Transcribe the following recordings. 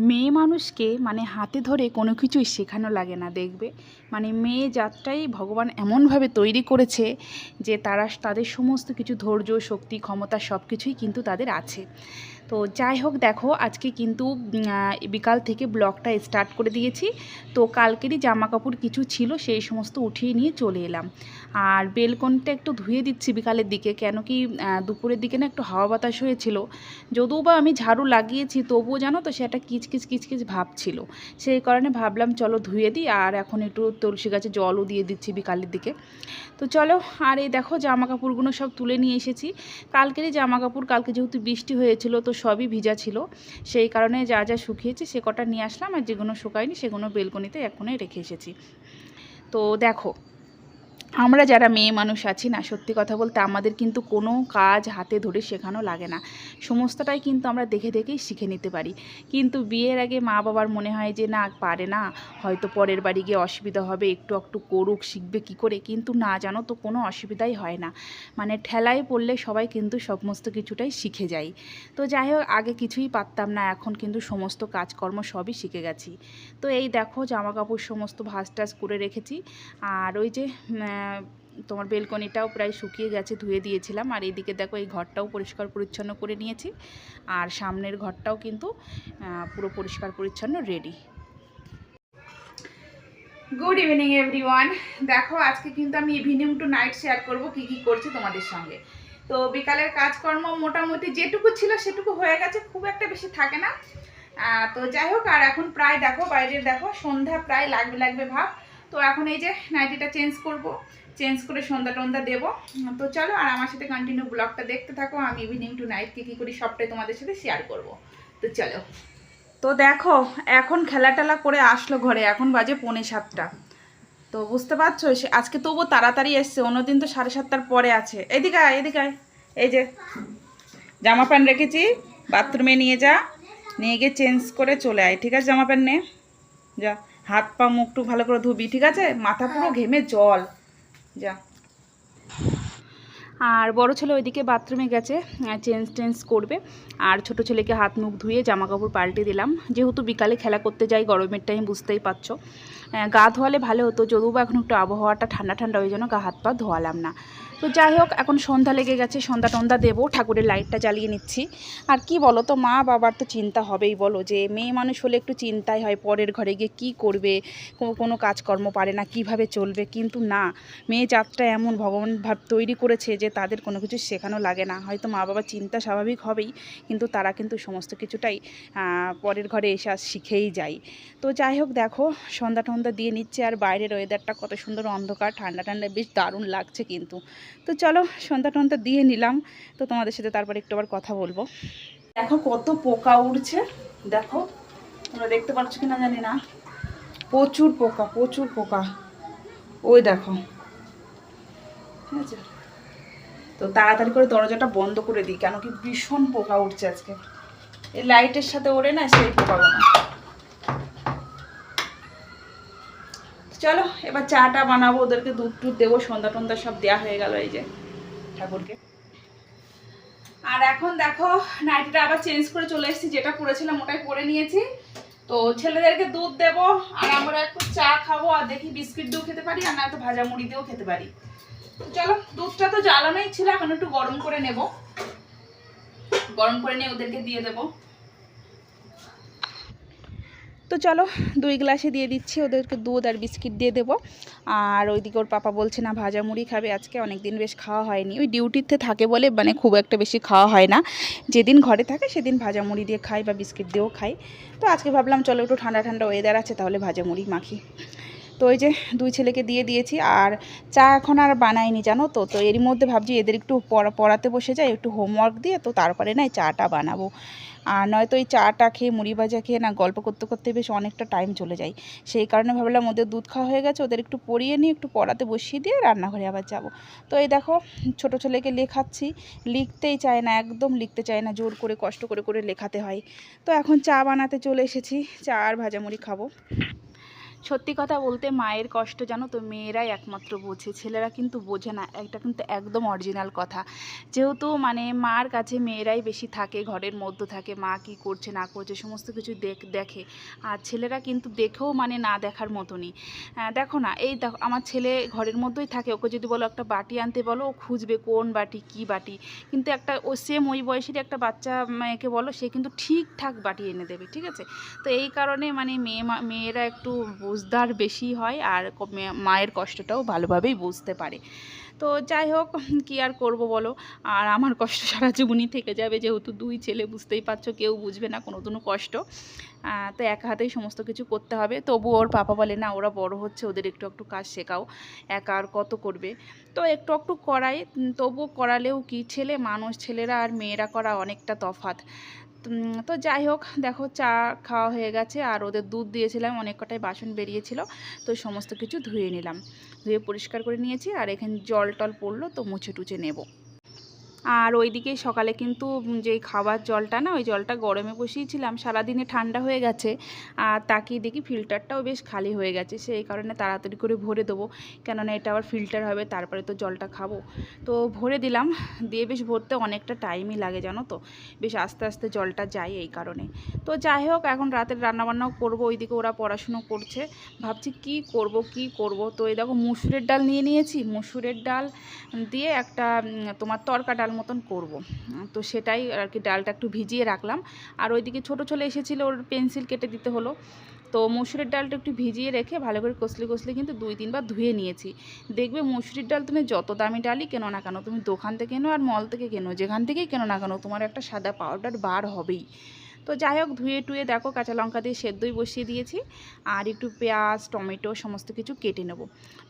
মেয়ে মানুষকে মানে হাতে ধরে কোনো কিছুই শেখানো লাগে না, দেখবে? মানে মেয়ে জাতটাই ভগবান এমনভাবে তৈরি করেছে যে তারা, তাদের সমস্ত কিছু ধৈর্য, শক্তি, ক্ষমতা সব কিছুই কিন্তু তাদের আছে। তো যাই হোক, দেখো আজকে কিন্তু বিকাল থেকে ব্লগটা স্টার্ট করে দিয়েছি। তো কালকেরই জামা কাপড় কিছু ছিল, সেই সমস্ত উঠিয়ে নিয়ে চলে এলাম। আর বেলকনটা একটু ধুয়ে দিচ্ছি বিকালের দিকে, কেন কি দুপুরের দিকে না একটু হাওয়া বাতাস হয়েছিল। যদিও বা আমি ঝাড়ু লাগিয়েছি, তবুও জানো তো সে একটা কিচকিচ কিচকিচ ভাব ছিল। সেই কারণে ভাবলাম চলো ধুয়ে দিই, আর এখন একটু তুলসী গাছে জলও দিয়ে দিচ্ছি বিকালের দিকে। তো চলো, আর এই দেখো জামা কাপড়গুলো সব তুলে নিয়ে এসেছি। কালকেরই জামা কাপড় কালকে যেহেতু বৃষ্টি হয়েছিল, তো সবই ভিজা ছিল। সেই কারণে যা যা শুকিয়েছে সে কটা নিয়ে আসলাম আর যেগুলো শুকায়নি সেগুলো বেলকনিতে এখনই রেখে এসেছি। তো দেখো আমরা যারা মেয়ে মানুষ আছি না, সত্যি কথা বলতে আমাদের কিন্তু কোনো কাজ হাতে ধরে শেখানো লাগে না। সমস্তটাই কিন্তু আমরা দেখে দেখেই শিখে নিতে পারি। কিন্তু বিয়ের আগে মা বাবার মনে হয় যে, না, পারে না। হয়তো পরের বাড়ি গিয়ে অসুবিধা হবে, একটু একটু করুক, শিখবে কি করে? কিন্তু না, জানো তো, কোনো অসুবিধাই হয় না। মানে ঠেলায় পড়লে সবাই কিন্তু সমস্ত কিছুটাই শিখে যায়। তো যাই হোক, আগে কিছুই পারতাম না, এখন কিন্তু সমস্ত কাজকর্ম সবই শিখে গেছি। তো এই দেখো জামা কাপড় সমস্ত ভাঁজ টাজ করে রেখেছি। আর ওই যে তোমার বেলকনিটাও প্রায় শুকিয়ে গেছে, ধুয়ে দিয়েছিলাম। আর এইদিকে দেখো এই ঘরটাও পরিষ্কার পরিচ্ছন্ন করে নিয়েছি। আর সামনের ঘরটাও কিন্তু পুরো পরিষ্কার পরিচ্ছন্ন রেডি গুড ইভিনিং এভরিওয়ান দেখো, আজকে কিন্তু আমি ইভিনিং টু নাইট শেয়ার করব কি কি করছি তোমাদের সঙ্গে। তো বিকালের কাজকর্ম মোটামুটি যেটুকু ছিল সেটুকু হয়ে গেছে, খুব একটা বেশি থাকে না। তো যাই হোক, আর এখন প্রায় দেখো, বাইরের দেখো, সন্ধ্যা প্রায় লাগবে লাগবে ভাব। তো এখন এই যে নাইটিটা চেঞ্জ করব। চেঞ্জ করে সন্ধ্যা টন্ধা দেবো। তো চলো আর আমার সাথে কন্টিনিউ ব্লগটা দেখতে থাকো। আমি ইভিনিং টু নাইট কী কী করি সবটাই তোমাদের সাথে শেয়ার করব। তো চলো। তো দেখো, এখন খেলা টেলা করে আসলো ঘরে। এখন বাজে পৌনে সাতটা। তো বুঝতে পারছ? সে- আজকে তবুও তাড়াতাড়ি এসছে। অন্যদিন তো সাড়ে সাতটার পরে আছে। এদিকে আয় এদিকে আয়। এই যে জামা প্যান্ট রেখেছি। বাথরুমে নিয়ে যা। নিয়ে গিয়ে চেঞ্জ করে চলে আয়। ঠিক আছে, জামা প্যান্ট নে। যা। হাত পা মুখ টুক ভালো করে ধুবি ঠিক আছে? মাথা পুরো ঘেমে জল। যা। আর বড় ছেলে ওইদিকে বাথরুমে গেছে চেঞ্জ টেঞ্জ করবে। আর ছোট ছেলেকে হাত মুখ ধুয়ে জামা কাপড় পাল্টে দিলাম। যেহেতু বিকালে খেলা করতে যাই গরমের টাইম বুঝতেই পারছ। গা ধোয়ালে ভালো হতো যদিও বা এখন একটু আবহাওয়াটা ঠান্ডা ঠান্ডা ওই জন্য গা হাত পা ধোয়ালাম না। তো যাই হোক, এখন সন্ধ্যা লেগে গেছে, সন্ধ্যা টন্ধা দেবো, ঠাকুরের লাইটটা জ্বালিয়ে নিচ্ছি। আর কি বলো তো, মা বাবার তো চিন্তা হবেই বলো যে, মেয়ে মানুষ হলে একটু চিন্তাই হয়, পরের ঘরে গিয়ে কী করবে কোনো কাজকর্ম পারে না, কীভাবে চলবে, কিন্তু না, মেয়ে জাতটা এমন ভগবান ভাব তৈরি করেছে যে, তাদের কোনো কিছু শেখানো লাগে না। হয়তো মা বাবার চিন্তা স্বাভাবিক হবেই, কিন্তু তারা কিন্তু সমস্ত কিছুটাই পরের ঘরে এসে আজ শিখেই যায়। তো যাই হোক, দেখো, সন্ধ্যা টন্ধা দিয়ে নিচ্ছে, আর বাইরের ওয়েদারটা কত সুন্দর অন্ধকার, ঠান্ডা ঠান্ডা, বেশ দারুণ লাগছে কিন্তু। তো চলো সন্ধ্যা টন্ধা দিয়ে নিলাম। তো তোমাদের সাথে তারপর একটু আবার কথা বলব। দেখো কত পোকা উড়ছে। দেখো, তোমরা দেখতে পাচ্ছ কি না জানি না। প্রচুর পোকা প্রচুর পোকা। ওই দেখো। ঠিক আছে? তো তাড়াতাড়ি করে দরজাটা বন্ধ করে দিই, কেন কি ভীষণ পোকা উঠছে আজকে। এই লাইটের সাথে ওড়ে না, সেই পোকাগুলো। চলো, এবার চাটা বানাবো, ওদেরকে দুধ টুধ দেবো, সন্ধ্যা টন্ধা সব দেওয়া হয়ে গেল এই যে ঠাকুরকে। আর এখন দেখো, নাইটিটা আবার চেঞ্জ করে চলে এসেছি, যেটা পরেছিলাম ওটাই পরে নিয়েছি। তো ছেলেদেরকে দুধ দেবো, আর আমরা একটু চা খাব, আর দেখি বিস্কিট দিয়েও খেতে পারি, আর নয়তো ভাজা মুড়ি দিয়েও খেতে পারি। তো চলো, দুধটা তো জ্বালানোই ছিল, এখন একটু গরম করে নেব। গরম করে নিয়ে ওদেরকে দিয়ে দেবো। তো চলো, দুই গ্লাসে দিয়ে দিচ্ছি, ওদেরকে দুধ আর বিস্কিট দিয়ে দেবো। আর ওইদিকে ওর পাপা বলছে, না, ভাজা মুড়ি খাবে, আজকে অনেক দিন বেশ খাওয়া হয়নি। ওই ডিউটিতে থাকে বলে মানে খুব একটা বেশি খাওয়া হয় না। যেদিন ঘরে থাকে, সেদিন ভাজা মুড়ি দিয়ে খাই বা বিস্কিট দিয়েও খাই। তো আজকে ভাবলাম, চলো, একটু ঠান্ডা ঠান্ডা ওয়েদার আছে, তাহলে ভাজা মুড়ি মাখি। তো ওই যে দুই ছেলেকে দিয়ে দিয়েছি, আর চা এখন আর বানাইনি, জানো তো? তো এরই মধ্যে ভাবছি, এদের একটু পড়া পড়াতে বসে যাই, একটু হোমওয়ার্ক দিয়ে, তো তারপরে না এই চাটা বানাবো। আর নয়তো এই চাটা খেয়ে, মুড়ি ভাজা খেয়ে না গল্প করতে করতে বেশ অনেকটা টাইম চলে যায়। সেই কারণে ভাবলাম ওদের দুধ খাওয়া হয়ে গেছে, ওদের একটু পরিয়ে নিয়ে একটু পড়াতে বসিয়ে দিয়ে রান্নাঘরে আবার যাব। তো এই দেখো, ছোট ছেলেকে লেখাচ্ছি লিখতেই চায় না, একদম লিখতে চায় না, জোর করে, কষ্ট করে করে লেখাতে হয়। তো এখন চা বানাতে চলে এসেছি, চা আর ভাজামুড়ি খাব। সত্যি কথা বলতে মায়ের কষ্ট জানো তো, মেয়েরাই একমাত্র বোঝে, ছেলেরা কিন্তু বোঝে না এটা কিন্তু একদম অরিজিনাল কথা। যেহেতু মানে মার কাছে মেয়েরাই বেশি থাকে, ঘরের মধ্যে থাকে, মা কি করছে, না করছে, সমস্ত কিছু দেখ, দেখে। আর ছেলেরা কিন্তু দেখেও মানে না দেখার মতনই। দেখো না, এই দেখো, আমার ছেলে ঘরের মধ্যেই থাকে, ওকে যদি বলো একটা বাটি আনতে, বলো, ও খুঁজবে কোন বাটি, কি বাটি। কিন্তু একটা ও সেম ওই বয়সের একটা বাচ্চা মেয়েকে বলো, সে কিন্তু ঠিকঠাক বাটি এনে দেবে, ঠিক আছে? তো এই কারণে মানে মেয়ে মেয়েরা একটু বুঝদার বেশি হয় আর মায়ের কষ্টটাও ভালোভাবেই বুঝতে পারে। তো যাই হোক কি আর করব বলো? আর আমার কষ্ট সারা জীবনই থেকে যাবে যেহেতু দুই ছেলে বুঝতেই পারছ কেউ বুঝবে না কোনো কোনো কষ্ট। তো এক হাতেই সমস্ত কিছু করতে হবে। তবু ওর পাপা বলে না ওরা বড় হচ্ছে ওদের একটু একটু কাজ শেখাও। একা আর কত করবে? তো একটু একটু করাই। তবু করালেও কি? ছেলে মানুষ ছেলেরা আর মেয়েরা করা অনেকটা উম, তো যাই হোক, দেখো চা খাওয়া হয়ে গেছে আর ওদের দুধ দিয়েছিলাম, অনেক কটাই বাসন বেরিয়েছিল, তো সমস্ত কিছু ধুয়ে নিলাম। ধুয়ে পরিষ্কার করে নিয়েছি আর এখানে জল টল পড়ল, তো মুছে টুছে নেব। আর ওইদিকে সকালে কিন্তু যেই খাবার জলটা না, ওই জলটা গরমে বসিয়েছিলাম সারাদিনে ঠান্ডা হয়ে গেছে। আর তাকিয়ে দেখি ফিল্টারটাও বেশ খালি হয়ে গেছে, সেই কারণে তাড়াতাড়ি করে ভরে দেবো। কেননা এটা আবার ফিল্টার হবে, তারপরে তো জলটা খাব। তো ভরে দিলাম, দিয়ে বেশ ভরতে অনেকটা টাইমই লাগে, জানো তো? বেশ আস্তে আস্তে জলটা যায় এই কারণে। তো যাই হোক, এখন রাতের রান্নাবান্নাও করব, ওইদিকে ওরা পড়াশুনো করছে। ভাবছি কি করব কি করব? তো এই দেখো, মুসুরের ডাল নিয়ে নিয়েছি। মুসুরের ডাল দিয়ে একটা তোমার তরকা ডাল মতন করব। তো সেটাই আর কি ডালটা একটু ভিজিয়ে রাখলাম। আর ওইদিকে ছোটো ছোলে এসেছিল, ওর পেন্সিল কেটে দিতে হলো। তো মসুরের ডালটা একটু ভিজিয়ে রেখে ভালো করে কষলে কষলে কিন্তু দুই তিনবার ধুয়ে নিয়েছি। দেখবে মসুরির ডাল তুমি যত দামি ডালই কেনো না কেন, তুমি দোকান থেকে কেনো আর মল থেকে কেনো, যেখান থেকেই কেনো না কেন, তোমার একটা সাদা পাউডার বার হবেই। তো যাই হোক, ধুয়ে টুয়ে দেখো কাঁচা লঙ্কা দিয়ে সেদ্ধই বসিয়ে দিয়েছি। আর একটু পেঁয়াজ, টমেটো সমস্ত কিছু কেটে নেব।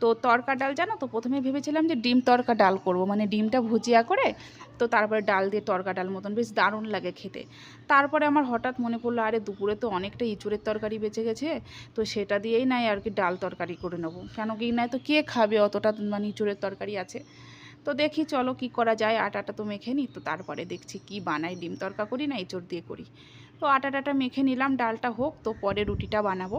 তো তরকা ডাল জানো তো? প্রথমে ভেবেছিলাম যে ডিম তরকা ডাল করব। মানে ডিমটা ভুজিয়া করে তো তারপরে ডাল দিয়ে তরকা ডাল মতন বেশ দারুণ লাগে খেতে। তারপরে আমার হঠাৎ মনে পড়ল, আরে দুপুরে তো অনেকটা ইঁচুড়ের তরকারি বেঁচে গেছে, তো সেটা দিয়েই নাই আর কি ডাল তরকারি করে নেব। কেন কি নাই তো কে খাবে? অতটা মানে ইঁচুড়ের তরকারি আছে। তো দেখি চলো কি করা যায়। আটাটা তো মেখে নিই তো তারপরে দেখছি কি বানাই। ডিম তরকা করি না, এঁচড় দিয়ে করি। তো আটা টাটা মেখে নিলাম, ডালটা হোক, তো পরে রুটিটা বানাবো।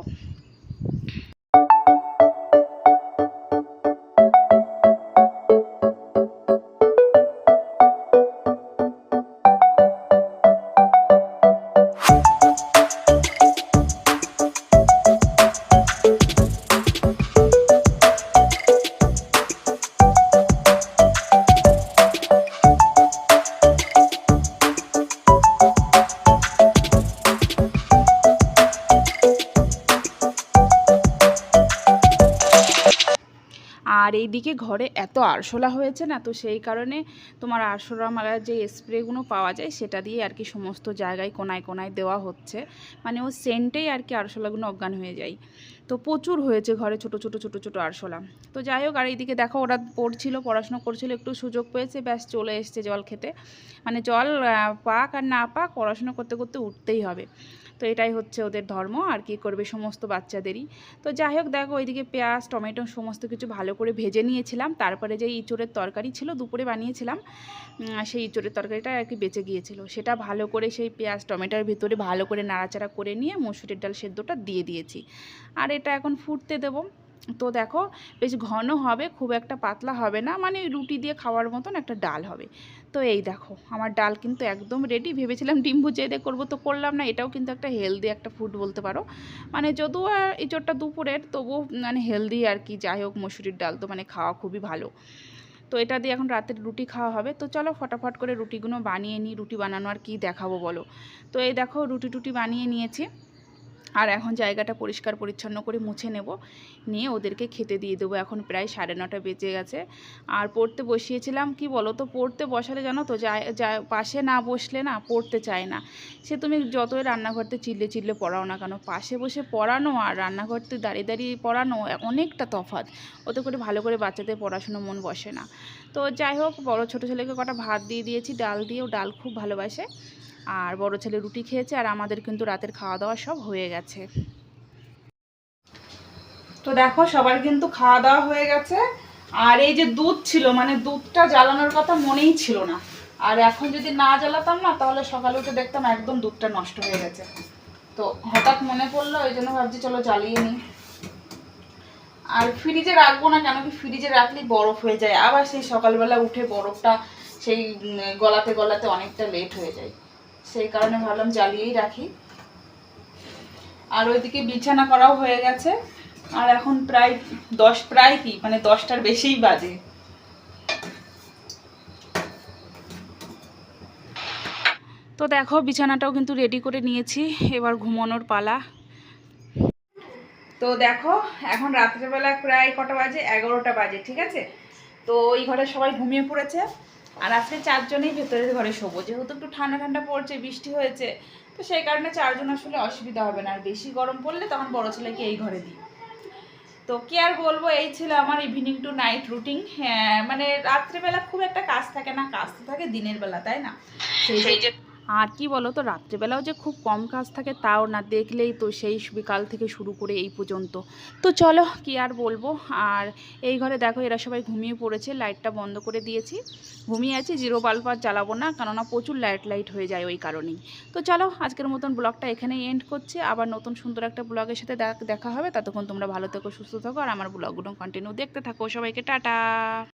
আর এইদিকে ঘরে এত আরশোলা হয়েছে না, তো সেই কারণে তোমার আরশোলা মারার যে স্প্রেগুলো পাওয়া যায় সেটা দিয়ে আর কি সমস্ত জায়গায় কোনায় কোনায় দেওয়া হচ্ছে। মানে ও সেন্টেই আর কি আরশোলাগুলো অজ্ঞান হয়ে যায়। তো প্রচুর হয়েছে ঘরে ছোট ছোট ছোট ছোট আরশোলা। তো যাই হোক, আর এইদিকে দেখো ওরা পড়ছিল, পড়াশোনা করছিল, একটু সুযোগ পেয়েছে, ব্যাস চলে এসছে জল খেতে। মানে জল পাক আর না পাক পড়াশোনা করতে করতে উঠতেই হবে। তো এটাই হচ্ছে ওদের ধর্ম, আর কি করবে সমস্ত বাচ্চাদেরই। তো যাই হোক, দেখো ওইদিকে পেঁয়াজ, টমেটো সমস্ত কিছু ভালো করে ভেজে নিয়েছিলাম। তারপরে যে ইঁচড়ের তরকারি ছিল, দুপুরে বানিয়েছিলাম সেই ইঁচড়ের তরকারিটা আর কি বেঁচে গিয়েছিল। সেটা ভালো করে সেই পেঁয়াজ, টমেটোর ভিতরে ভালো করে নাড়াচাড়া করে নিয়ে মসুরের ডাল সেদ্ধটা দিয়ে দিয়েছি। আর এটা এখন ফুটতে দেবো। তো দেখো, বেশ ঘন হবে, খুব একটা পাতলা হবে না মানে রুটি দিয়ে খাওয়ার মতন একটা ডাল হবে। তো এই দেখো, আমার ডাল কিন্তু একদম রেডি ভেবেছিলাম ডিম ভুজিয়ে দিয়ে করব তো করলাম না, এটাও কিন্তু একটা হেলদি একটা ফুড বলতে পারো। মানে যদিও আর এঁচোড়টা দুপুরের তবু মানে হেলদি আর কি, যাই হোক মসুরির ডাল তো মানে খাওয়া খুবই ভালো। তো এটা দিয়ে এখন রাতের রুটি খাওয়া হবে, তো চলো ফটাফট করে রুটিগুলো বানিয়ে নিই, রুটি বানানো আর কি দেখাবো বলো। তো এই দেখো, রুটি টুটি বানিয়ে নিয়েছি। আর এখন জায়গাটা পরিষ্কার পরিচ্ছন্ন করে মুছে নেব। নিয়ে ওদেরকে খেতে দিয়ে দেবো। এখন প্রায় সাড়ে নটা বেজে গেছে। আর পড়তে বসিয়েছিলাম, কি বলো তো পড়তে বসালে জানো তো পাশে না বসলে না পড়তে চায় না। সে তুমি যতই রান্নাঘরতে চিল্লে চিল্লে পড়াও না কেন, পাশে বসে পড়ানো আর রান্নাঘরতে দাঁড়িয়ে দাঁড়িয়ে পড়ানো অনেকটা তফাৎ। ওতে করে ভালো করে বাচ্চাদের পড়াশুনো মন বসে না। তো যাই হোক, বড় ছোটো ছেলেকে কটা ভাত দিয়ে দিয়েছি, ডাল দিয়েও ডাল খুব ভালোবাসে। আর বড় ছেলে রুটি খেয়েছে আর আমাদের কিন্তু রাতের খাওয়া দাওয়া সব হয়ে গেছে। তো দেখো, সবার কিন্তু খাওয়া দাওয়া হয়ে গেছে। আর এই যে দুধ ছিল মানে দুধটা জ্বালানোর কথা মনেই ছিল না। আর এখন যদি না জ্বালাতাম না, তাহলে সকালে উঠে দেখতাম একদম দুধটা নষ্ট হয়ে গেছে। তো হঠাৎ মনে পড়ল ওই জন্য ভাবছি চলো জ্বালিয়ে নিই। আর ফ্রিজে রাখব না কেন কি, ফ্রিজে রাখলেই বরফ হয়ে যায়। আবার সেই সকালবেলা উঠে বরফটা সেই গলাতে গলাতে অনেকটা লেট হয়ে যায়। সেই কারণে ভাবলাম জ্বালিয়েই রাখি। আর ওইদিকে বিছানা করাও হয়ে গেছে। আর এখন প্রায় দশ, প্রায় কি? মানে দশটার বেশিই বাজে। তো দেখো, বিছানাটাও কিন্তু রেডি করে নিয়েছি। এবার ঘুমানোর পালা। তো দেখো, এখন রাত্রেবেলা প্রায় কটা বাজে? এগারোটা বাজে, ঠিক আছে? তো ওই ঘরে সবাই ঘুমিয়ে পড়েছে। আর আজকে চারজনেই ভেতরের ঘরে শোবো। যেহেতু একটু ঠান্ডা ঠান্ডা পড়ছে, বৃষ্টি হয়েছে, তো সেই কারণে চারজন আসলে অসুবিধা হবে না। আর বেশি গরম পড়লে তখন বড় ছেলেকে এই ঘরে দিই। তো কি আর বলব, এই ছিল আমার ইভিনিং টু নাইট রুটিন হ্যাঁ মানে রাত্রেবেলা খুব একটা কাজ থাকে না, কাজ তো থাকে দিনের বেলা, তাই না? সেই আর কি বলো তো রাত্রেবেলাও যে খুব কম কাজ থাকে তাও না, দেখলেই তো সেই বিকাল থেকে শুরু করে এই পর্যন্ত। তো চলো, কি আর বলব? আর এই ঘরে দেখো, এরা সবাই ঘুমিয়ে পড়েছে, লাইটটা বন্ধ করে দিয়েছি। ঘুমিয়ে আছি, জিরো বাল্ব আর চালাবো না, কেননা প্রচুর লাইট লাইট হয়ে যায় ওই কারণেই। তো চলো, আজকের মতন ব্লগটা এখানেই এন্ড করছি। আবার নতুন সুন্দর একটা ব্লগের সাথে দেখ- হবে। ততক্ষণ তোমরা ভালো থেকো, সুস্থ থাকো, আর আমার ব্লগগুলো কন্টিনিউ দেখতে থাকো সবাইকে, টাটা!